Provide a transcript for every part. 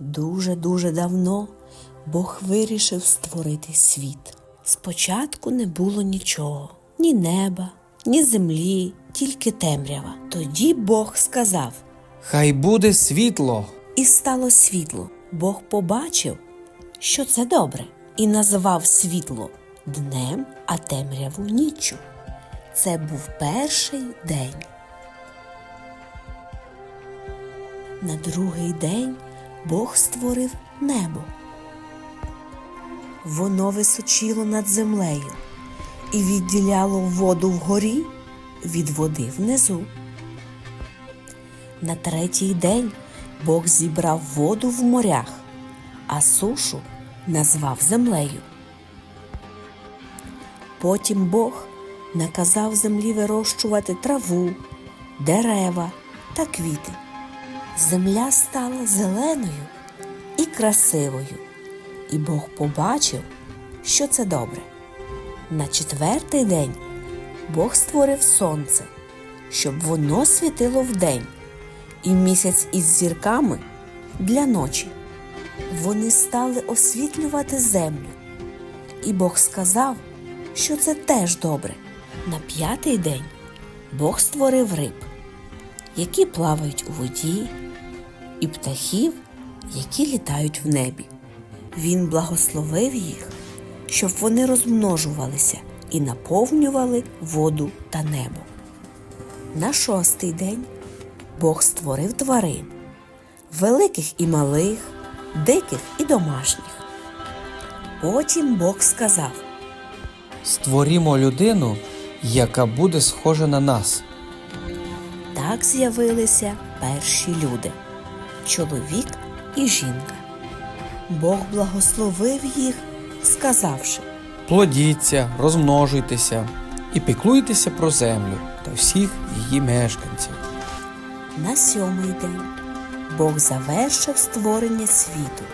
Дуже-дуже давно Бог вирішив створити світ. Спочатку не було нічого, ні неба, ні землі, тільки темрява. Тоді Бог сказав, Хай буде світло. і стало світло. Бог побачив, що це добре, і назвав світло днем, а темряву ніччю. Це був перший день. На другий день Бог створив небо. Воно височило над землею і відділяло воду вгорі від води внизу. На третій день Бог зібрав воду в морях, а сушу назвав землею. Потім Бог наказав землі вирощувати траву, дерева та квіти. Земля стала зеленою і красивою, і Бог побачив, що це добре. На четвертий день Бог створив сонце, щоб воно світило вдень, і місяць із зірками для ночі. Вони стали освітлювати землю. І Бог сказав, що це теж добре. На п'ятий день Бог створив риб, які плавають у воді, і птахів, які літають в небі. Він благословив їх, щоб вони розмножувалися і наповнювали воду та небо. На шостий день Бог створив тварин великих і малих, диких і домашніх. Потім Бог сказав: Створімо людину, яка буде схожа на нас. так з'явилися перші люди чоловік і жінка. Бог благословив їх, сказавши: Плодіться, розмножуйтеся і піклуйтеся про землю та всіх її мешканців. на сьомий день Бог завершив створення світу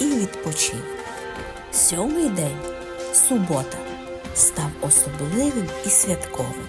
і відпочив. Сьомий день, субота, став особливим і святковим.